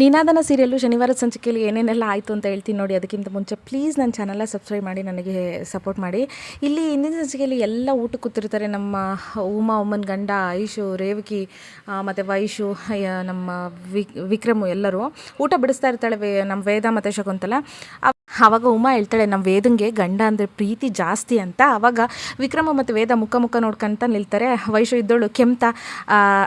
ನಿನಾದನ serial ಶನಿವಾರ ಸಂಚಿಕೆಯಲ್ಲಿ ಏನೇನೆಲ್ಲ ಆಯಿತು ಅಂತ ಹೇಳ್ತೀನಿ ನೋಡಿ, ಅದಕ್ಕಿಂತ ಮುಂಚೆ ಪ್ಲೀಸ್ ನನ್ನ ಚಾನಲ್ನ ಸಬ್ಸ್ಕ್ರೈಬ್ ಮಾಡಿ, ನನಗೆ ಸಪೋರ್ಟ್ ಮಾಡಿ. ಇಲ್ಲಿ ಹಿಂದಿನ ಸಂಚಿಕೆಯಲ್ಲಿ ಎಲ್ಲ ಊಟ ಕೂತಿರ್ತಾರೆ, ನಮ್ಮ ಉಮಾ, ಉಮ್ಮನ, ಗಂಡ ಐಶು ರೇವಕಿ ಮತ್ತು ವೈಶು ನಮ್ಮ ವಿಕ್ ವಿಕ್ರಮು ಎಲ್ಲರೂ ಊಟ ಬಿಡಿಸ್ತಾ ಇರ್ತಾಳೆ ವೇ, ನಮ್ಮ ವೇದ ಮತ್ತು ಶಕುಂತಲ ಅವಾಗ ಉಮಾ ಹೇಳ್ತಾಳೆ ನಮ್ಮ ವೇದಂಗೆ ಗಂಡ ಅಂದರೆ ಪ್ರೀತಿ ಜಾಸ್ತಿ ಅಂತ. ಆವಾಗ ವಿಕ್ರಮ ಮತ್ತು ವೇದ ಮುಖ ಮುಖ ನೋಡ್ಕೊಂತ ನಿಲ್ತಾರೆ. ವೈಶು ಇದ್ದೋಳು, ಕೆಮ್ತ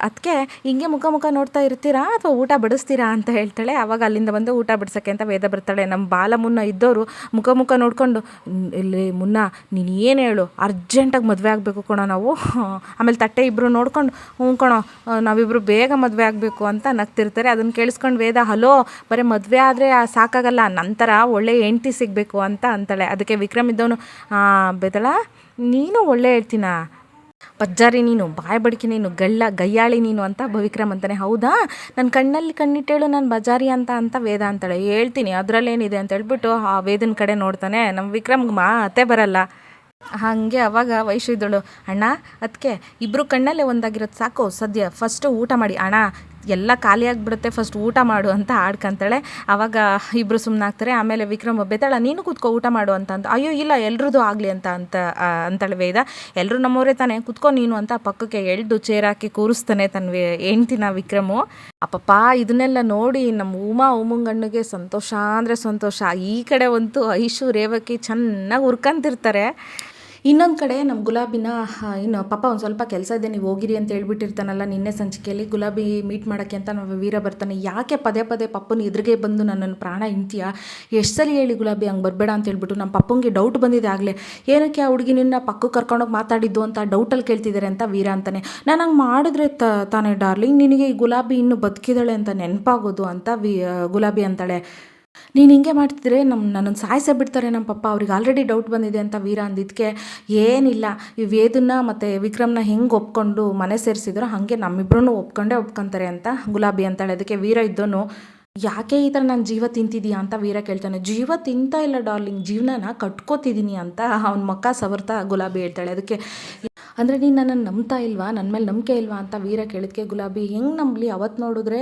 ಅದಕ್ಕೆ ಹಿಂಗೆ ಮುಖ ಮುಖ ನೋಡ್ತಾ ಇರ್ತೀರಾ ಅಥವಾ ಊಟ ಬಡಿಸ್ತೀರಾ? ಅಂತ ಹೇಳ್ತಾಳೆ ಆವಾಗ ಅಲ್ಲಿಂದ ಬಂದು ಊಟ ಬಿಡ್ಸೋಕ್ಕೆ ಅಂತ ವೇದ ಬರ್ತಾಳೆ. ನಮ್ಮ ಬಾಲ ಮುನ್ನ ಇದ್ದವರು ಮುಖ ಮುಖ ನೋಡ್ಕೊಂಡು, ಇಲ್ಲಿ ಮುನ್ನ, ನೀನು ಏನು ಹೇಳು? ಅರ್ಜೆಂಟಾಗಿ ಮದುವೆ ಆಗಬೇಕು ಕಣೋ ನಾವು. ಆಮೇಲೆ ತಟ್ಟೆ ಇಬ್ಬರು ನೋಡ್ಕೊಂಡು, ಹ್ಞೂ ಕಣೋ ನಾವಿಬ್ಬರು ಬೇಗ ಮದುವೆ ಆಗಬೇಕು ಅಂತ ನಗ್ತಿರ್ತಾರೆ. ಅದನ್ನು ಕೇಳಿಸ್ಕೊಂಡು ವೇದ, ಹಲೋ, ಬರೀ ಮದುವೆ ಆದರೆ ಸಾಕಾಗಲ್ಲ, ನಂತರ ಒಳ್ಳೆ ಹೆಂಡ್ತಿ ಸಿಗಬೇಕು ಅಂತ ಅಂತಾಳೆ. ಅದಕ್ಕೆ ವಿಕ್ರಮ್ ಇದ್ದವನು ಬೆದಳ ನೀನು ಒಳ್ಳೆ ಹೇಳ್ತೀನಾ? ಪಜ್ಜಾರಿ ನೀನು, ಬಾಯ್ ಬಡಿಕೆ ನೀನು, ಗಳ್ಳ, ಗಯ್ಯಾಳಿ ನೀನು ಅಂತ ಭವಿಕ್ರಮ್ ಅಂತಾನೆ. ಹೌದಾ? ನನ್ನ ಕಣ್ಣಲ್ಲಿ ಕಣ್ಣಿಟ್ಟೇಳು ನಾನು ಬಜಾರಿ ಅಂತ ಅಂತ ವೇದ ಅಂತಾಳೆ. ಹೇಳ್ತೀನಿ, ಅದರಲ್ಲೇನಿದೆ ಅಂತ ಹೇಳ್ಬಿಟ್ಟು ಆ ವೇದನ ಕಡೆ ನೋಡ್ತಾನೆ. ನಮ್ಮ ವಿಕ್ರಮ್ಗೆ ಮಾತೇ ಬರಲ್ಲ. ಹಾಗೆ ಅವಾಗ ವಯಸ್ಸು ಇದ್ದಳು ಅಣ್ಣ ಅದಕ್ಕೆ ಇಬ್ಬರು ಕಣ್ಣಲ್ಲೇ ಒಂದಾಗಿರೋದು ಸಾಕು, ಸದ್ಯ ಫಸ್ಟು ಊಟ ಮಾಡಿ. ಅಣ್ಣ ಎಲ್ಲ ಖಾಲಿ ಆಗಿಬಿಡುತ್ತೆ ಫಸ್ಟ್ ಊಟ ಮಾಡು ಅಂತ ಆಡ್ಕೊಂತಾಳೆ ಆವಾಗ ಇಬ್ಬರು ಸುಮ್ಮನಾಗ್ತಾರೆ ಆಮೇಲೆ ವಿಕ್ರಮ್ ಬೆತ್ತಾಳ ನೀನು ಕೂತ್ಕೋ, ಊಟ ಮಾಡು ಅಂತ ಅಂತ ಅಯ್ಯೋ, ಇಲ್ಲ, ಎಲ್ರದ್ದು ಆಗಲಿ ಅಂತ ಅಂತ ಅಂತಾಳೆ ವೇದ. ಎಲ್ಲರೂ ನಮ್ಮವರೇ ತಾನೇ, ಕುತ್ಕೊ ನೀನು ಅಂತ ಪಕ್ಕಕ್ಕೆ ಎಳ್ದು ಚೇರ್ ಹಾಕಿ ಕೂರಿಸ್ತಾನೆ ತನ್ನ ಹೆಂಡ್ತಿನ ವಿಕ್ರಮು. ಅಪ್ಪಪ್ಪ ಇದನ್ನೆಲ್ಲ ನೋಡಿ ನಮ್ಮ ಉಮಾ ಉಮಂಗಣ್ಣಿಗೆ ಸಂತೋಷ ಅಂದರೆ ಸಂತೋಷ. ಈ ಕಡೆ ಅಂತೂ ಐಶು, ರೇವಕಿ ಚೆನ್ನಾಗಿ ಹುರ್ಕಂತಿರ್ತಾರೆ. ಇನ್ನೊಂದು ಕಡೆ ನಮ್ಮ ಗುಲಾಬಿನ ಇನ್ನು ಪಾಪ ಒಂದು ಸ್ವಲ್ಪ ಕೆಲಸ ಇದೆ, ನೀವು ಹೋಗಿರಿ ಅಂತ ಹೇಳ್ಬಿಟ್ಟಿರ್ತಾನಲ್ಲ ನಿನ್ನೆ ಸಂಚಿಕೆಯಲ್ಲಿ, ಗುಲಾಬಿ ಮೀಟ್ ಮಾಡೋಕ್ಕೆ ಅಂತ ನಾವು ವೀರ ಬರ್ತಾನೆ, ಯಾಕೆ ಪದೇ ಪದೇ ಪಪ್ಪನ ಎದುರಿಗೆ ಬಂದು ನನ್ನನ್ನು ಪ್ರಾಣ ಇಂತೀಯ ಎಷ್ಟು ಸಲ ಹೇಳಿ ಗುಲಾಬಿ ಹಂಗೆ ಬರಬೇಡ ಅಂತ ಹೇಳ್ಬಿಟ್ಟು ನಮ್ಮ ಪಪ್ಪಂಗೆ ಡೌಟ್ ಬಂದಿದೆ ಆಗಲೇ. ಏನಕ್ಕೆ ಆ ಹುಡುಗಿ ನಿನ್ನ ಪಕ್ಕಕ್ಕೆ ಕರ್ಕೊಂಡೋಗಿ ಮಾತಾಡಿದ್ದು ಅಂತ ಡೌಟಲ್ಲಿ ಕೇಳ್ತಿದ್ದಾರೆ ಅಂತ ವೀರ ಅಂತಾನೆ. ನಾನು ಹಂಗೆ ಮಾಡಿದ್ರೆ ತ, ತಾನೇ ಡಾರ್ಲಿಂಗ್ ನಿನಗೆ ಈ ಗುಲಾಬಿ ಇನ್ನೂ ಬದುಕಿದಾಳೆ ಅಂತ ನೆನಪಾಗೋದು ಅಂತ ವಿ, ಗುಲಾಬಿ ಅಂತಾಳೆ. ನೀನು ಹಿಂಗೆ ಮಾಡ್ತಿದ್ರೆ ನಮ್ಮ ನನ್ನನ್ನು ಸಾಯಿಸೇ ಬಿಡ್ತಾರೆ ನಮ್ಮ ಪಪ್ಪ. ಅವ್ರಿಗೆ ಆಲ್ರೆಡಿ ಡೌಟ್ ಬಂದಿದೆ ಅಂತ ವೀರ ಅಂದಿದ್ದಕ್ಕೆ ಏನಿಲ್ಲ. ಈ ವೇದನ್ನ ಮತ್ತು ವಿಕ್ರಮ್ನ ಹೆಂಗೆ ಒಪ್ಕೊಂಡು ಮನೆ ಸೇರಿಸಿದ್ರು ಹಾಗೆ ನಮ್ಮಿಬ್ರು ಒಪ್ಕೊಂಡೇ ಒಪ್ಕೊಂತಾರೆ ಅಂತ ಗುಲಾಬಿ ಅಂತಾಳೆ. ಅದಕ್ಕೆ ವೀರ ಇದ್ದೋನು, ಯಾಕೆ ಈ ಥರ ನಾನು ಜೀವ ತಿಂತಿದ್ದೀಯಾ ಅಂತ ವೀರ ಕೇಳ್ತಾನೆ. ಜೀವ ತಿಂತಾ ಇಲ್ಲ ಡಾರ್ಲಿಂಗ್, ಜೀವನನ ಕಟ್ಕೋತಿದ್ದೀನಿ ಅಂತ ಅವ್ನ ಮಕ್ಕ ಸವರ್ತಾ ಗುಲಾಬಿ ಹೇಳ್ತಾಳೆ. ಅದಕ್ಕೆ ಅಂದರೆ ನೀನು ನನ್ನನ್ನು ನಂಬ್ತಾ ಇಲ್ವಾ? ನನ್ನ ಮೇಲೆ ನಂಬಿಕೆ ಇಲ್ವಾ ಅಂತ ವೀರ ಕೇಳಿದ್ಕೆ ಗುಲಾಬಿ ಹೆಂಗೆ ನಂಬಲಿ? ಅವತ್ತು ನೋಡಿದ್ರೆ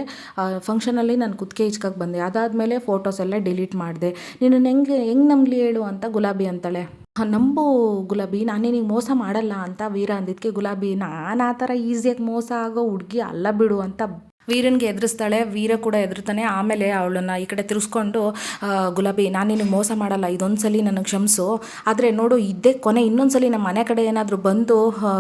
ಫಂಕ್ಷನಲ್ಲಿ ನಾನು ಕುತ್ತಿಗೆ ಇಚ್ಕಕ್ಕೆ ಬಂದೆ. ಅದಾದಮೇಲೆ ಫೋಟೋಸ್ ಎಲ್ಲ ಡಿಲೀಟ್ ಮಾಡಿದೆ. ನಿನ್ನನ್ನು ಹೆಂಗೆ ಹೆಂಗೆ ನಂಬಲಿ ಹೇಳು ಅಂತ ಗುಲಾಬಿ ಅಂತಾಳೆ. "ಹ, ನಂಬು ಗುಲಾಬಿ ನಾನೇ ನಿಂಗೆ ಮೋಸ ಮಾಡಲ್ಲ ಅಂತ ವೀರ ಅಂದಿದ್ಕೆ ಗುಲಾಬಿ ನಾನು ಆ ಥರ ಈಸಿಯಾಗಿ ಮೋಸ ಆಗೋ ಹುಡುಗಿ ಅಲ್ಲ ಬಿಡು ಅಂತ ವೀರನ್ಗೆ ಎದುರಿಸ್ತಾಳೆ, ವೀರ ಕೂಡ ಎದುರ್ತಾನೆ. ಆಮೇಲೆ ಅವಳನ್ನು ಈ ಕಡೆ ತಿರ್ಸ್ಕೊಂಡು ಗುಲಾಬಿ ನಾನು ನಿನಗೆ ಮೋಸ ಮಾಡಲ್ಲ ಇದೊಂದು ಸಲ ನನಗೆ ಕ್ಷಮಿಸು. ಆದರೆ ನೋಡು, ಇದ್ದೇ ಕೊನೆ ಇನ್ನೊಂದು ಸಲ ನಮ್ಮ ಮನೆ ಕಡೆ ಏನಾದರೂ ಬಂದು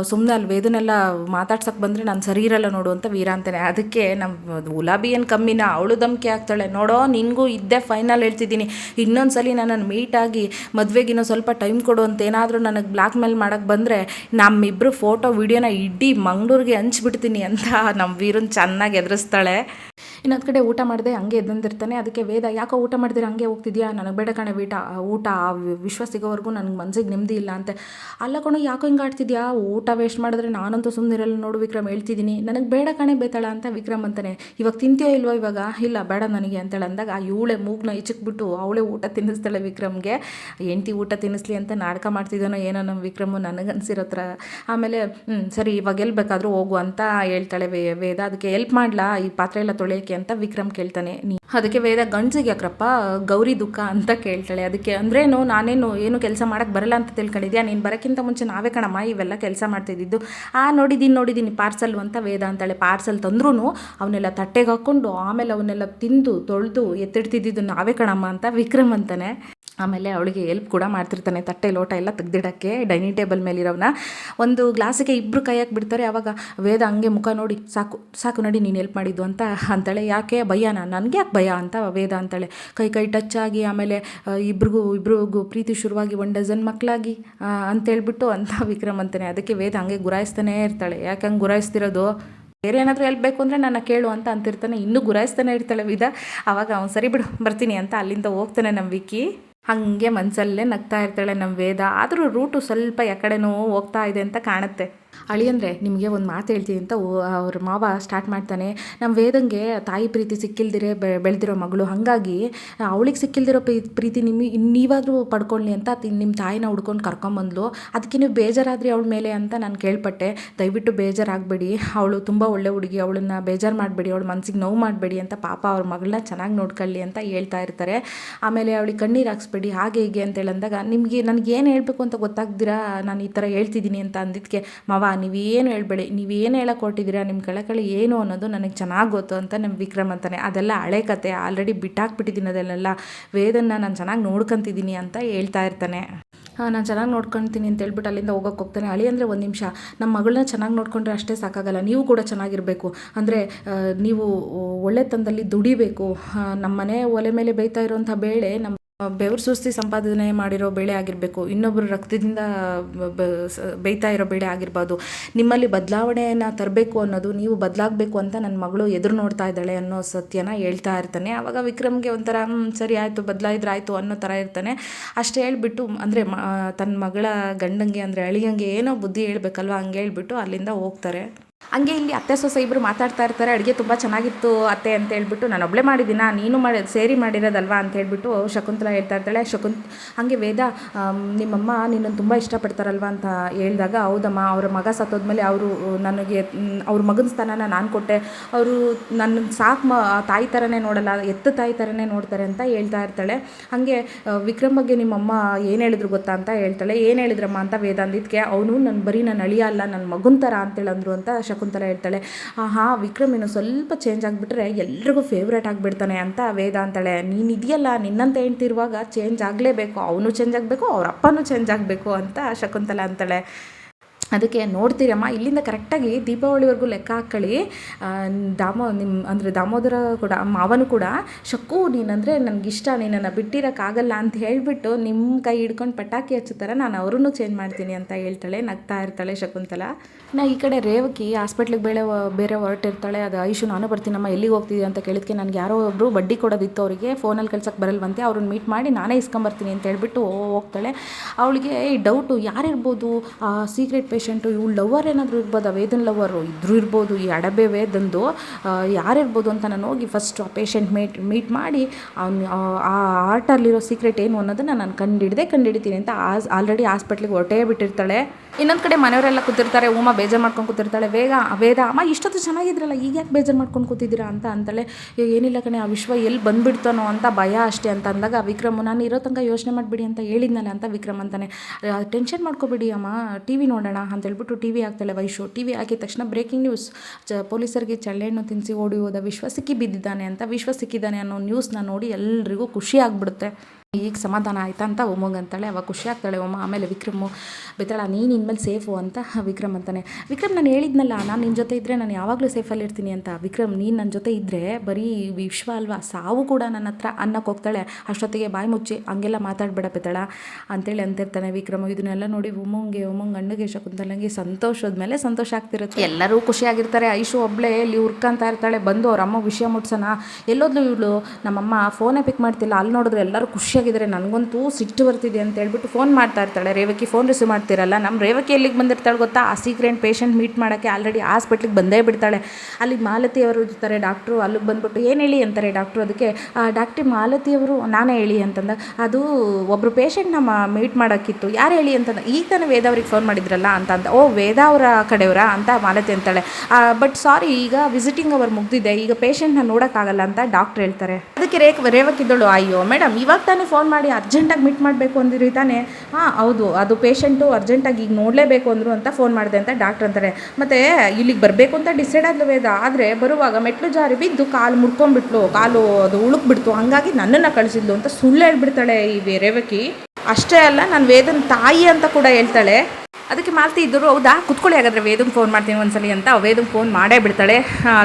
ಸುಮ್ಮನೆ ಅಲ್ಲಿ ವೇದನೆಲ್ಲ ಮಾತಾಡ್ಸಕ್ಕೆ ಬಂದರೆ ನಾನು ಸರಿ ಇರಲ್ಲ ನೋಡು ಅಂತ ವೀರ ಅಂತಾನೆ. ಅದಕ್ಕೆ ನಮ್ಮ ಗುಲಾಬಿ ಏನು ಕಮ್ಮಿನ, ಅವಳು ದಮ್ಕೆ ಆಗ್ತಾಳೆ ನೋಡೋ, ನಿನಗೂ ಇದ್ದೇ ಫೈನಲ್ ಹೇಳ್ತಿದ್ದೀನಿ. ಇನ್ನೊಂದು ಸಲ ನನ್ನನ್ನು ಮೀಟಾಗಿ ಮದುವೆಗೆ ಇನ್ನೂ ಸ್ವಲ್ಪ ಟೈಮ್ ಕೊಡು ಅಂತ ಏನಾದರೂ ನನಗೆ ಬ್ಲ್ಯಾಕ್ ಮೇಲ್ ಮಾಡೋಕ್ಕೆ ಬಂದರೆ ನಮ್ಮಿಬ್ಬರು ಫೋಟೋ ವೀಡಿಯೋನ ಇಡೀ ಮಂಗಳೂರಿಗೆ ಹಂಚ್ಬಿಡ್ತೀನಿ ಅಂತ ನಮ್ಮ ವೀರನ್ ಚೆನ್ನಾಗಿ ಎದುರಿಸ್ತಾಳೆ ಇನ್ನೊಂದು ಕಡೆ ಊಟ ಮಾಡಿದೆ ಹಂಗೆ ಎದ್ದಂದಿರ್ತಾನೆ. ಅದಕ್ಕೆ ವೇದ, ಯಾಕೋ ಊಟ ಮಾಡಿದ್ರೆ? ಹಂಗೆ ಹೋಗ್ತಿದ್ಯಾ? ನನಗೆ ಬೇಡ ಕಣೆ ಊಟ. ಊಟ, ಆ ವಿಶ್ವ ಸಿಗೋವರೆಗೂ ನನಗೆ ಮನ್ಸಿಗೆ ನೆಮ್ಮದಿ ಇಲ್ಲ ಅಂತೆ. ಅಲ್ಲ ಕಣೋ, ಯಾಕೋ ಹಿಂಗೆ ಆಡ್ತಿದ್ಯಾ? ಊಟ ವೇಸ್ಟ್ ಮಾಡಿದ್ರೆ ನಾನಂತೂ ಸುಮ್ಮನಿರಲ್ಲ ನೋಡು ವಿಕ್ರಮ್ ಹೇಳ್ತಿದ್ದೀನಿ ನನಗೆ ಬೇಡ ಕಣೆ ಬೇತಾಳ ಅಂತ ವಿಕ್ರಮ್ ಅಂತಾನೆ. ಇವಾಗ ತಿಂತೀಯೋ ಇಲ್ವೋ ಇವಾಗ? ಇಲ್ಲ, ಬೇಡ ನನಗೆ ಅಂತೇಳಿ ಅಂದಾಗ, ಆ ಇವಳೆ ಮೂಗ್ನ ಇಚ್ಚಕ್ಬಿಟ್ಟು ಅವಳೇ ಊಟ ತಿನ್ನಿಸ್ತಾಳೆ ವಿಕ್ರಮ್ಗೆ. ಎಂಟಿ ಊಟ ತಿನ್ನಿಸ್ಲಿ ಅಂತ ನಾಟಕ ಮಾಡ್ತಿದ್ದಾನೋ ಏನೋ ನಮ್ಮ ವಿಕ್ರಮು ನನಗನ್ಸಿರೋ ಥರ ಆಮೇಲೆ ಸರಿ ಇವಾಗ ಎಲ್ಲಿ ಬೇಕಾದರೂ ಹೋಗು ಅಂತ ಹೇಳ್ತಾಳೆ ವೇದ. ಅದಕ್ಕೆ ಎಲ್ಪ್ ಮಾಡಲಾ? ಈ ಪಾತ್ರೆ ಎಲ್ಲ ತೊಳೆಯೋಕ್ಕೆ? ಅಂತ ವಿಕ್ರಮ್ ಕೇಳ್ತಾನೆ. ನೀ ಅದಕ್ಕೆ ವೇದ ಗಂಡ್ಸಿಗೆ ಯಾಕ್ರಪ್ಪ ಗೌರಿ ದುಃಖ ಅಂತ ಕೇಳ್ತಾಳೆ. ಅದಕ್ಕೆ ಅಂದ್ರೇನು, ನಾನೇನು, ಏನು ಕೆಲಸ ಮಾಡಕ್ಕೆ ಬರಲ್ಲ ಅಂತ ತಿಳ್ಕೊಂಡಿದ್ಯಾ? ನೀನು ಬರೋಕ್ಕಿಂತ ಮುಂಚೆ ನಾವೇ ಕಣಮ್ಮ ಇವೆಲ್ಲ ಕೆಲಸ ಮಾಡ್ತಿದ್ದಿದ್ದು ಆ ನೋಡಿದ್ದೀನಿ ನೋಡಿದ್ದೀನಿ ಪಾರ್ಸಲ್ ಅಂತ ವೇದ ಅಂತಾಳೆ. ಪಾರ್ಸಲ್ ತಂದ್ರೂ ಅವನ್ನೆಲ್ಲ ತಟ್ಟೆಗೆ ಹಾಕ್ಕೊಂಡು ಆಮೇಲೆ ಅವನ್ನೆಲ್ಲ ತಿಂದು, ತೊಳೆದು, ಎತ್ತಿಡ್ತಿದ್ದಿದ್ದು ನಾವೇ ಕಣಮ್ಮ ಅಂತ ವಿಕ್ರಮ್ ಅಂತಾನೆ. ಆಮೇಲೆ ಅವಳಿಗೆ ಎಲ್ಪ್ ಕೂಡ ಮಾಡ್ತಿರ್ತಾನೆ, ತಟ್ಟೆ, ಲೋಟ ಎಲ್ಲ ತೆಗ್ದಿಡೋಕ್ಕೆ ಡೈನಿಂಗ್ ಟೇಬಲ್ ಮೇಲಿರೋವನ್ನ ಒಂದು ಗ್ಲಾಸಿಗೆ ಇಬ್ಬರು ಕೈ ಬಿಡ್ತಾರೆ ಆವಾಗ ವೇದ ಹಂಗೆ ಮುಖ ನೋಡಿ, ಸಾಕು ಸಾಕು ನೋಡಿ, ನೀನು ಎಲ್ಪ್ ಮಾಡಿದ್ದು ಅಂತ ಅಂತಾಳೆ, ಯಾಕೆ ಭಯನಾ ನನಗೆ ಯಾಕೆ ಭಯ? ಅಂತ ವೇದ ಅಂತಾಳೆ. ಕೈ ಕೈ ಟಚ್ ಆಗಿ ಆಮೇಲೆ ಇಬ್ರಿಗೂ ಇಬ್ರಿಗೂ ಪ್ರೀತಿ ಶುರುವಾಗಿ ಒನ್ ಡಜನ್ ಮಕ್ಕಳಾಗಿ ಅಂತೇಳ್ಬಿಟ್ಟು ಅಂತ ವಿಕ್ರಮ್ ಅಂತಾನೆ. ಅದಕ್ಕೆ ವೇದ ಹಂಗೆ ಗುರಾಯಿಸ್ತಾನೇ ಇರ್ತಾಳೆ. ಯಾಕೆ ಹಂಗೆ ಗುರಾಯಿಸ್ತಿರೋದು? ಬೇರೆ ಏನಾದರೂ ಎಲ್ಲಿ ಬೇಕು ಅಂದರೆ ನನ್ನ ಕೇಳು ಅಂತ ಅಂತಿರ್ತಾನೆ. ಇನ್ನೂ ಗುರಾಯಿಸ್ತಾನೆ ಇರ್ತಾಳೆ ವಿಧ ಆವಾಗ ಅವ್ನು, ಸರಿ ಬಿಡು, ಬರ್ತೀನಿ ಅಂತ ಅಲ್ಲಿಂದ ಹೋಗ್ತಾನೆ ನಮ್ಮ ವಿಕ್ಕಿ. ಹಾಗೆ ಮನಸ್ಸಲ್ಲೇ ನಗ್ತಾ ಇರ್ತಾಳೆ ನಮ್ಮ ವೇದ. ಆದರೂ ರೂಟು ಸ್ವಲ್ಪ ಯಾಕಡೆನೋ ಹೋಗ್ತಾ ಇದೆ ಅಂತ ಕಾಣುತ್ತೆ. ಅಳಿಯಂದ್ರೆ ನಿಮಗೆ ಒಂದು ಮಾತು ಹೇಳ್ತೀನಿ ಅಂತ ಅವ್ರ ಮಾವ ಸ್ಟಾರ್ಟ್ ಮಾಡ್ತಾನೆ. ನಮ್ಮ ವೇದಂಗೆ ತಾಯಿ ಪ್ರೀತಿ ಸಿಕ್ಕಿಲ್ದಿರೆ ಬೆಳೆದಿರೋ ಮಗಳು. ಹಾಗಾಗಿ, ಅವಳಿಗೆ ಸಿಕ್ಕಿಲ್ದಿರೋ ಪ್ರೀ- ಪ್ರೀತಿ ನಿಮಗೆ ನೀವಾದರೂ ಪಡ್ಕೊಳ್ಳಿ ಅಂತ ನಿಮ್ಮ ತಾಯಿನ ಹುಡ್ಕೊಂಡು ಕರ್ಕೊಂಬಂದ್ಲು. ಅದಕ್ಕೆ ನೀವು ಬೇಜಾರಾದ್ರಿ ಅವಳ ಮೇಲೆ ಅಂತ ನಾನು ಕೇಳ್ಪಟ್ಟೆ. ದಯವಿಟ್ಟು ಬೇಜಾರಾಗಬೇಡಿ. ಅವಳು ತುಂಬ ಒಳ್ಳೆ ಹುಡುಗಿ. ಅವಳನ್ನ ಬೇಜಾರು ಮಾಡಬೇಡಿ. ಅವಳ ಮನಸ್ಸಿಗೆ ನೋವು ಮಾಡಬೇಡಿ ಅಂತ ಪಾಪ ಅವ್ರ ಮಗಳನ್ನ ಚೆನ್ನಾಗಿ ನೋಡ್ಕೊಳ್ಳಿ ಅಂತ ಹೇಳ್ತಾ ಇರ್ತಾರೆ. ಆಮೇಲೆ ಅವಳಿಗೆ ಕಣ್ಣೀರು ಹಾಕ್ಸ್ಬೇಡಿ. ಹಾಗೆ ಹೀಗೆ ಅಂತ ಹೇಳಂದಾಗ ನಿಮಗೆ ನನಗೆ ಏನು ಹೇಳಬೇಕು ಅಂತ ಗೊತ್ತಾಗ್ದಿರಾ? ನಾನು ಈ ಥರ ಹೇಳ್ತಿದ್ದೀನಿ ಅಂತ ಅಂದಿದ್ದಕ್ಕೆ ಮಾವ ನೀವೇನು ಹೇಳ್ಬೇಡಿ, ನೀವೇನು ಹೇಳಕ್ಕೆ ನಿಮ್ಮ ಕಳಕಳಿ ಏನು ಅನ್ನೋದು ನನಗೆ ಚೆನ್ನಾಗಿ ಗೊತ್ತು ಅಂತ ನಮ್ಮ ವಿಕ್ರಮ್ ಅಂತಾನೆ. ಅದೆಲ್ಲ ಹಳೆ ಕತೆ ಆಲ್ರೆಡಿ ಬಿಟ್ಟಾಕ್ಬಿಟ್ಟಿದ್ದೀನಿ ಅದನ್ನೆಲ್ಲ. ವೇದನ್ನ ನಾನು ಚೆನ್ನಾಗಿ ನೋಡ್ಕೊತಿದ್ದೀನಿ ಅಂತ ಹೇಳ್ತಾ ಇರ್ತಾನೆ. ಹಾಂ, ನಾನು ಚೆನ್ನಾಗಿ ನೋಡ್ಕೊತೀನಿ ಅಂತ ಹೇಳ್ಬಿಟ್ಟು ಅಲ್ಲಿಂದ ಹೋಗೋಕೆ ಹೋಗ್ತಾನೆ. ಅಳಿ ಅಂದರೆ ಒಂದು ನಿಮಿಷ ನಮ್ಮ ಮಗಳನ್ನ ಚೆನ್ನಾಗಿ ನೋಡ್ಕೊಂಡ್ರೆ ಅಷ್ಟೇ ಸಾಕಾಗಲ್ಲ. ನೀವು ಕೂಡ ಚೆನ್ನಾಗಿರಬೇಕು. ಅಂದರೆ ನೀವು ಒಳ್ಳೆತನದಲ್ಲಿ ದುಡಿಬೇಕು. ನಮ್ಮ ಮನೆ ಒಲೆ ಮೇಲೆ ಬೇಯ್ತಾ ಇರೋಂಥ ಬೇಳೆ ನಮ್ಮ ಬೆವರು ಸುಸ್ತಿ ಸಂಪಾದನೆ ಮಾಡಿರೋ ಬೆಳೆ ಆಗಿರಬೇಕು ಇನ್ನೊಬ್ಬರು ರಕ್ತದಿಂದ ಬೇಯ್ತಾ ಇರೋ ಬೆಳೆ ಆಗಿರ್ಬೋದು ನಿಮ್ಮಲ್ಲಿ ಬದಲಾವಣೆಯನ್ನು ತರಬೇಕು ಅನ್ನೋದು ನೀವು ಬದಲಾಗಬೇಕು ಅಂತ ನನ್ನ ಮಗಳು ಎದುರು ನೋಡ್ತಾ ಇದ್ದಾಳೆ ಅನ್ನೋ ಸತ್ಯನ ಹೇಳ್ತಾ ಇರ್ತಾನೆ. ಆವಾಗ ವಿಕ್ರಮ್ಗೆ ಒಂಥರ "ಹ್ಮ್, ಸರಿ ಆಯಿತು ಬದಲಾಯಿದ್ರೆ ಆಯಿತು ಅನ್ನೋ ಥರ ಇರ್ತಾನೆ. ಅಷ್ಟೇ ಹೇಳಿಬಿಟ್ಟು ಅಂದರೆ ತನ್ನ ಮಗಳ ಗಂಡಂಗೆ ಅಂದರೆ ಅಳಿಯಂಗೆ ಏನೋ ಬುದ್ಧಿ ಹೇಳ್ಬೇಕಲ್ವ ಹಂಗೆ ಹೇಳ್ಬಿಟ್ಟು ಅಲ್ಲಿಂದ ಹೋಗ್ತಾರೆ. ಹಂಗೆ ಇಲ್ಲಿ ಅತ್ತೆ ಸೊಸೆ ಇಬ್ಬರು ಮಾತಾಡ್ತಾ ಇರ್ತಾರೆ, ಅಡುಗೆ ತುಂಬ ಚೆನ್ನಾಗಿತ್ತು ಅತ್ತೆ ಅಂತ ಹೇಳ್ಬಿಟ್ಟು ನಾನು ಒಬ್ಬಳೇ ಮಾಡಿದ್ದೀನ, ನೀನು ಮಾಡಿ, ಸೇರಿ ಮಾಡಿರೋದಲ್ವಾ ಅಂತ ಹೇಳ್ಬಿಟ್ಟು ಶಕುಂತಲ ಹೇಳ್ತಾ ಇರ್ತಾಳೆ. ಶಕುಂತ್, ಹಾಗೆ ವೇದ ನಿಮ್ಮಮ್ಮ ನಿನ್ನನ್ನು ತುಂಬ ಇಷ್ಟಪಡ್ತಾರಲ್ವಾ ಅಂತ ಹೇಳಿದಾಗ, ಹೌದಮ್ಮ, ಅವರ ಮಗ ಸತ್ತೋದ್ಮೇಲೆ ಅವರು ನನಗೆ, ಅವ್ರ ಮಗನ ಸ್ಥಾನನ ನಾನು ಕೊಟ್ಟೆ. ಅವರು ನನ್ನ ಸಾಕು ಮ, ತಾಯಿ ಥರನೇ ನೋಡಲ್ಲ, ಎತ್ತು ತಾಯಿ ಥರನೇ ನೋಡ್ತಾರೆ ಅಂತ ಹೇಳ್ತಾ ಇರ್ತಾಳೆ. ಹಾಗೆ ವಿಕ್ರಮ್ ಬಗ್ಗೆ ನಿಮ್ಮಮ್ಮ ಏನು ಹೇಳಿದ್ರು ಗೊತ್ತಾ ಅಂತ ಹೇಳ್ತಾಳೆ. ಏನು ಹೇಳಿದ್ರಮ್ಮ ಅಂತ ವೇದ ಅಂದಿದ್ದಕ್ಕೆ ಅವನು ನನ್ನ ಬರೀ ನನ್ನ ಅಳಿಯ ಅಲ್ಲ ನನ್ನ ಮಗುನ ಥರ ಅಂತೇಳಂದ್ರು ಅಂತ ಶಕುಂತಲ ಹೇಳ್ತಾಳೆ ಆಹಾ, ವಿಕ್ರಮ್ ಇನ್ನು ಸ್ವಲ್ಪ ಚೇಂಜ್ ಆಗಿಬಿಟ್ರೆ ಎಲ್ರಿಗೂ ಫೇವ್ರೇಟ್ ಆಗಿಬಿಡ್ತಾನೆ ಅಂತ ವೇದ ಅಂತಾಳೆ. ನೀನು ಇದೆಯಲ್ಲ, ನಿನ್ನಂತ ಹೇಳ್ತಿರುವಾಗ ಚೇಂಜ್ ಆಗಲೇಬೇಕು, ಅವನು ಚೇಂಜ್ ಆಗಬೇಕು, ಅವ್ರ ಅಪ್ಪನೂ ಚೇಂಜ್ ಆಗಬೇಕು ಅಂತ ಶಕುಂತಲ ಅಂತಾಳೆ. ಅದಕ್ಕೆ ನೋಡ್ತೀರಮ್ಮ. ಇಲ್ಲಿಂದ ಕರೆಕ್ಟಾಗಿ ದೀಪಾವಳಿವರೆಗೂ ಲೆಕ್ಕ ಹಾಕ್ಕೊಳ್ಳಿ. ದಾಮೋ ನಿಮ್ಮ ಅಂದರೆ ದಾಮೋದರ ಕೂಡ ಮಾವನು ಕೂಡ ಶಕ್ಕು ನೀನಂದರೆ ನನಗಿಷ್ಟ ನೀನನ್ನು ಬಿಟ್ಟಿರೋಕ್ಕಾಗಲ್ಲ ಅಂತ ಹೇಳಿಬಿಟ್ಟು ನಿಮ್ಮ ಕೈ ಹಿಡ್ಕೊಂಡು ಪಟಾಕಿ ಹಚ್ಚುತ್ತಾರೆ ನಾನು ಅವ್ರನ್ನೂ ಚೇಂಜ್ ಮಾಡ್ತೀನಿ ಅಂತ ಹೇಳ್ತಾಳೆ. ನಗ್ತಾ ಇರ್ತಾಳೆ ಶಕುಂತಲ. ನಾ ಈ ಕಡೆ ರೇವಕಿ ಹಾಸ್ಪಿಟ್ಲಿಗೆ ಬೇಳೆ ಬೇರೆ ಹೊರಟಿರ್ತಾಳೆ ಅದು ಐಶು, ನಾನು ಬರ್ತೀನಮ್ಮ, ಎಲ್ಲಿಗೆ ಹೋಗ್ತಿದ್ದೆ ಅಂತ ಕೇಳಿದ್ಕೆ ನನಗೆ ಯಾರೋ ಒಬ್ಬರು ಬಡ್ಡಿ ಕೊಡೋದಿತ್ತು ಅವರಿಗೆ. ಫೋನಲ್ಲಿ ಕಳ್ಸೋಕ್ಕೆ ಬರಲ್ವಂತೆ, ಅವ್ರನ್ನ ಮೀಟ್ ಮಾಡಿ ನಾನೇ ಇಸ್ಕೊಂಬರ್ತೀನಿ ಅಂತ ಹೇಳ್ಬಿಟ್ಟು ಹೋಗ್ತಾಳೆ. ಅವಳಿಗೆ ಈ ಡೌಟು ಯಾರಿರ್ಬೋದು? ಆ ಸೀಕ್ರೆಟ್ ಪೇಷಂಟು ಇವ್ಳು ಲವರ್ ಏನಾದರೂ ಇರ್ಬೋದು ಆ ವೇದನ್ ಲವರು ಇದ್ರೂ ಇರ್ಬೋದು ಈ ಅಡಬೆ ವೇದಂದು ಆ, ಯಾರಿರ್ಬೋದು ಅಂತ ನಾನು ಹೋಗಿ ಫಸ್ಟ್ ಆ ಪೇಷಂಟ್ ಮೀಟ್ ಮೀಟ್ ಮಾಡಿ ಅವ್ನು ಆ ಆರ್ಟಲ್ಲಿರೋ ಸೀಕ್ರೆಟ್ ಏನು ಅನ್ನೋದನ್ನು ನಾನು ಕಂಡು ಕಂಡಿಡಿತೀನಿ ಅಂತ ಆಸ್ ಆಲ್ರೆಡಿ ಹಾಸ್ಪಿಟ್ಲಿಗೆ ಹೊರಟೇ ಬಿಟ್ಟಿರ್ತಾಳೆ. ಇನ್ನೊಂದು ಕಡೆ ಮನೆಯವರೆಲ್ಲ ಕೂತಿರ್ತಾರೆ ಉಮಾ ಬೇಜಾರು ಮಾಡ್ಕೊಂಡು ಕೂತಿರ್ತಾಳೆ ವೇಗ ವೇದ ಅಮ್ಮ ಇಷ್ಟೊತ್ತು ಚೆನ್ನಾಗಿದ್ರಲ್ಲ ಈಗ ಯಾಕೆ ಬೇಜಾರು ಮಾಡ್ಕೊಂಡು ಕೂತಿದ್ದೀರಾ? ಅಂತ ಅಂತಾಳೆ. "ಏ, ಏನಿಲ್ಲ ಕಣೆ ಆ ವಿಶ್ವ ಎಲ್ಲಿ ಬಂದುಬಿಡ್ತಾನೋ ಅಂತ ಭಯ ಅಷ್ಟೇ ಅಂತ ಅಂದಾಗ ವಿಕ್ರಮ್ ನಾನು ಇರೋ ತನಕ ಯೋಚನೆ ಮಾಡಿಬಿಡಿ ಅಂತ ಹೇಳಿದ್ನಲ್ಲ ಅಂತ ವಿಕ್ರಮ್ ಅಂತಾನೆ. ಟೆನ್ಷನ್ ಮಾಡ್ಕೋಬೇಡಿ ಅಮ್ಮ ಟಿ ವಿ ನೋಡೋಣ ಅಂತ ಹೇಳ್ಬಿಟ್ಟು ಟಿ ವಿ ಹಾಕ್ತಾಳೆ ವೈಶು. ಟಿ ವಿ ಹಾಕಿದ ತಕ್ಷಣ ಬ್ರೇಕಿಂಗ್ ನ್ಯೂಸ್ ಚ ಪೊಲೀಸರಿಗೆ ಚಳ್ಳೆಹಣ್ಣು ತಿನ್ನಿಸಿ ಓಡಿ ಹೋದ ವಿಶ್ವ ಸಿಕ್ಕಿ ಬಿದ್ದಿದ್ದಾನೆ ಅಂತ ವಿಶ್ವ ಸಿಕ್ಕಿದ್ದಾನೆ ಅನ್ನೋ ನ್ಯೂಸ್ನ ನೋಡಿ ಎಲ್ಲರಿಗೂ ಖುಷಿ ಆಗ್ಬಿಡುತ್ತೆ. ಈಗ ಸಮಾಧಾನ ಆಯ್ತಾ ಅಂತ ಉಮಂಗ್ ಅಂತಾಳೆ ಅವಾಗ ಖುಷಿ ಆಗ್ತಾಳೆ ಒಮ್ಮ ಆಮೇಲೆ ವಿಕ್ರಮು ಬೇತಾಳ ನೀನು ಇನ್ಮೇಲೆ ಸೇಫು ಅಂತ ವಿಕ್ರಮ್ ಅಂತಾನೆ. ವಿಕ್ರಮ್, ನಾನು ಹೇಳಿದ್ನಲ್ಲ, ನಾನು ನಿನ್ನ ಜೊತೆ ಇದ್ದರೆ ನಾನು ಯಾವಾಗಲೂ ಸೇಫಲ್ಲಿ ಇರ್ತೀನಿ ಅಂತ. ವಿಕ್ರಮ್, ನೀನು ನನ್ನ ಜೊತೆ ಇದ್ದರೆ ಬರೀ ವಿಶ್ವ ಅಲ್ವಾ? ಸಾವು ಕೂಡ ನನ್ನ ಹತ್ರ ಅನ್ನಕ್ಕೆ ಹೋಗ್ತಾಳೆ. ಅಷ್ಟೊತ್ತಿಗೆ ಬಾಯಿ ಮುಚ್ಚಿ, ಹಂಗೆಲ್ಲ ಮಾತಾಡ್ಬೇಡ ಬೇತಾಳ ಅಂತೇಳಿ ಅಂತಿರ್ತಾನೆ ವಿಕ್ರಮ್. ಇದನ್ನೆಲ್ಲ ನೋಡಿ ಉಮಂಗೆ, ಉಮಂಗ್ ಅಣ್ಣಗೆ ಶಕುಂತಲಂಗೆ ಸಂತೋಷದ ಮೇಲೆ ಸಂತೋಷ ಆಗ್ತಿರುತ್ತೆ. ಎಲ್ಲರೂ ಖುಷಿಯಾಗಿರ್ತಾರೆ ಐಶು ಒಬ್ಳೆ ಇಲ್ಲಿ ಹುರ್ಕಂತ ಇರ್ತಾಳೆ. ಬಂದು ಅವ್ರ ಅಮ್ಮ ವಿಷಯ ಮುಟ್ಸೋಣ ಎಲ್ಲೋದ್ಲು ಇವಳು, ನಮ್ಮಮ್ಮ ಫೋನೇ ಪಿಕ್ ಮಾಡ್ತಿಲ್ಲ. ಅಲ್ಲಿ ನೋಡಿದ್ರೆ ಎಲ್ಲರೂ ಖುಷಿಯಾಗಿದ್ದಾರೆ ನನಗಂತೂ ಸಿಟ್ಟು ಬರ್ತಿದೆ ಅಂತ ಹೇಳ್ಬಿಟ್ಟು ಫೋನ್ ಮಾಡ್ತಾ ಇರ್ತಾಳೆ. ರೇವಕಿ ಫೋನ್ ರಿಸೀವ್ ಮಾಡ್ತಿರಲ್ಲ? ನಮ್ಮ ರೇವಕಿ ಎಲ್ಲಿಗೆ ಬಂದಿರ್ತಾಳೆ ಗೊತ್ತಾ? ಆ ಸೀಕ್ರೆಂಟ್ ಪೇಷಂಟ್ ಮೀಟ್ ಮಾಡೋಕ್ಕೆ ಆಲ್ರೆಡಿ ಹಾಸ್ಪಿಟ್ಲಿಗೆ ಬಂದೇ ಬಿಡ್ತಾಳೆ. ಅಲ್ಲಿ ಮಾಲತಿ ಅವರು ಇರ್ತಾರೆ ಡಾಕ್ಟ್ರು ಅಲ್ಲಿಗೆ ಬಂದ್ಬಿಟ್ಟು ಏನು ಹೇಳಿ ಅಂತಾರೆ ಡಾಕ್ಟ್ರು ಅದಕ್ಕೆ ಡಾಕ್ಟ್ರಿ ಮಾಲತಿ ಅವರು ನಾನೇ ಹೇಳಿ ಅಂತಂದ. ಅದು ಒಬ್ಬರು ಪೇಷಂಟ್ ನಮ್ಮ ಮೀಟ್ ಮಾಡೋಕ್ಕಿತ್ತು. ಯಾರು ಹೇಳಿ ಅಂತಂದ? ಈಗ ತಾನೇ ವೇದ ಅವ್ರಿಗೆ ಫೋನ್ ಮಾಡಿದ್ರಲ್ಲ ಅಂತ ಅಂತ ಓ, ವೇದ ಅವರ ಕಡೆಯವರ? ಅಂತ ಮಾಲತಿ ಅಂತಾಳೆ. ಬಟ್ ಸಾರಿ ಈಗ ವಿಸಿಟಿಂಗ್ ಅವರ್ ಮುಗ್ದಿದೆ. ಈಗ ಪೇಷಂಟ್ನ ನೋಡೋಕ್ಕಾಗಲ್ಲ ಅಂತ ಡಾಕ್ಟ್ರ್ ಹೇಳ್ತಾರೆ. ಅದಕ್ಕೆ ರೇಖ ರೇವಕ್ಕಿದ್ದಳು ಅಯ್ಯೋ ಮೇಡಮ್ ಇವಾಗ ತಾನೇ ಫೋನ್ ಮಾಡಿ ಅರ್ಜೆಂಟಾಗಿ ಮೀಟ್ ಮಾಡಬೇಕು ಅಂದಿರಿ ತಾನೇ. ಹಾಂ ಹೌದು, ಅದು ಪೇಷಂಟು ಅರ್ಜೆಂಟಾಗಿ ಈಗ ನೋಡಲೇಬೇಕು ಅಂದರು ಅಂತ ಫೋನ್ ಮಾಡಿದೆ ಅಂತ ಡಾಕ್ಟ್ರ್ ಅಂತಾರೆ. ಮತ್ತು ಇಲ್ಲಿಗೆ ಬರಬೇಕು ಅಂತ ಡಿಸೈಡ್ ಆದ್ಲು ವೇದ. ಆದರೆ ಬರುವಾಗ ಮೆಟ್ಲು ಜಾರಿ ಬಿದ್ದು ಕಾಲು ಮುರ್ಕೊಂಡ್ಬಿಟ್ಲು. ಕಾಲು ಅದು ಉಳುಕ್ಬಿಡ್ತು. ಹಾಗಾಗಿ ನನ್ನನ್ನು ಕಳಿಸಿದ್ಲು ಅಂತ ಸುಳ್ಳು ಹೇಳ್ಬಿಡ್ತಾಳೆ ಈ ರೇವಕಿ ಅಷ್ಟೇ ಅಲ್ಲ, ನಾನು ವೇದನ ತಾಯಿ ಅಂತ ಕೂಡ ಹೇಳ್ತಾಳೆ. ಅದಕ್ಕೆ ಮಾಲ್ತಿ ಇದ್ದರು, ಹೌದಾ? ಕುತ್ಕೊಳ್ಳಿ ಹಾಗಾದ್ರೆ ವೇದಂಗೆ ಫೋನ್ ಮಾಡ್ತೀನಿ ಒಂದ್ಸಲಿ ಅಂತ. ವೇದಂಗೆ ಫೋನ್ ಮಾಡೇ ಬಿಡ್ತಾಳೆ.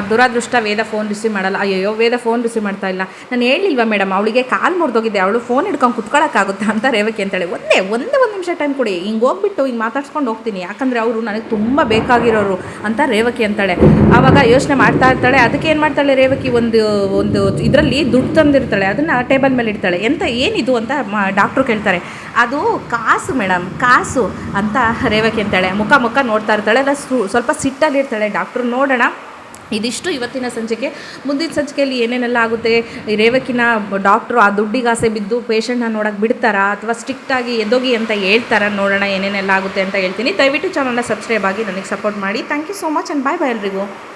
ದುರಾದೃಷ್ಟ ವೇದ ಫೋನ್ ರಿಸೀವ್ ಮಾಡಲ್ಲ. ಅಯ್ಯೋ ವೇದ ಫೋನ್ ರಿಸೀವ್ ಮಾಡ್ತಾ ಇಲ್ಲ. ನಾನು ಹೇಳಿಲ್ವಾ ಮೇಡಮ್ ಅವಳಿಗೆ ಕಾಲ್ ಮುರಿದೋಗಿದ್ದೆ ಅವಳು ಫೋನ್ ಹಿಡ್ಕೊಂಡು ಕುತ್ಕೊಳ್ಳೋಕ್ಕಾಗುತ್ತಾ ಅಂತ ರೇವಕಿ ಅಂತಾಳೆ. ಒಂದೇ ಒಂದೇ ಒಂದು ನಿಮಿಷ ಟೈಮ್ ಕೊಡಿ. ಹಿಂಗೆ ಹೋಗ್ಬಿಟ್ಟು ಹಿಂಗೆ ಮಾತಾಡ್ಸ್ಕೊಂಡು ಹೋಗ್ತೀನಿ. ಯಾಕಂದರೆ ಅವರು ನನಗೆ ತುಂಬ ಬೇಕಾಗಿರೋರು ಅಂತ ರೇವಕಿ ಅಂತಾಳೆ. ಆವಾಗ ಯೋಚನೆ ಮಾಡ್ತಾ ಇರ್ತಾಳೆ. ಅದಕ್ಕೆ ಏನು ಮಾಡ್ತಾಳೆ ರೇವಕಿ? ಒಂದು ಒಂದು ಇದರಲ್ಲಿ ದುಡ್ಡು ತಂದಿರ್ತಾಳೆ. ಅದನ್ನು ಟೇಬಲ್ ಮೇಲೆ ಇಡ್ತಾಳೆ. ಎಂತ, ಏನಿದು? ಅಂತ ಡಾಕ್ಟ್ರು ಕೇಳ್ತಾರೆ. ಅದು ಕಾಸು ಮೇಡಮ್ ಕಾಸು ಅಂತ ರೇವಕಿ ಅಂತಾಳೆ ಮುಖ ಮುಖ ನೋಡ್ತಾ ಇರ್ತಾಳೆ. ಅಲ್ಲ, ಸು- ಸ್ವಲ್ಪ ಸಿಟ್ಟಲ್ಲಿರ್ತಾಳೆ ಡಾಕ್ಟ್ರು. ನೋಡೋಣ. ಇದಿಷ್ಟು ಇವತ್ತಿನ ಸಂಚಿಕೆ. ಮುಂದಿನ ಸಂಚಿಕೆಯಲ್ಲಿ ಏನೇನೆಲ್ಲ ಆಗುತ್ತೆ? ಈ ರೇವಕಿನ ಡಾಕ್ಟ್ರು ಆ ದುಡ್ಡಿಗಾಸೆ ಬಿದ್ದು ಪೇಷಂಟ್ನ ನೋಡೋಕೆ ಬಿಡ್ತಾರಾ? ಅಥವಾ ಸ್ಟ್ರಿಕ್ಟಾಗಿ ಎದೋಗಿ ಅಂತ ಹೇಳ್ತಾರ? ನೋಡೋಣ ಏನೇನೆಲ್ಲ ಆಗುತ್ತೆ ಅಂತ ಹೇಳ್ತೀನಿ. ದಯವಿಟ್ಟು ಚಾನಲ್ನ ಸಬ್ಸ್ಕ್ರೈಬ್ ಆಗಿ ನನಗೆ ಸಪೋರ್ಟ್ ಮಾಡಿ. Thank you so much and bye bye ಎಲ್ರಿಗೂ.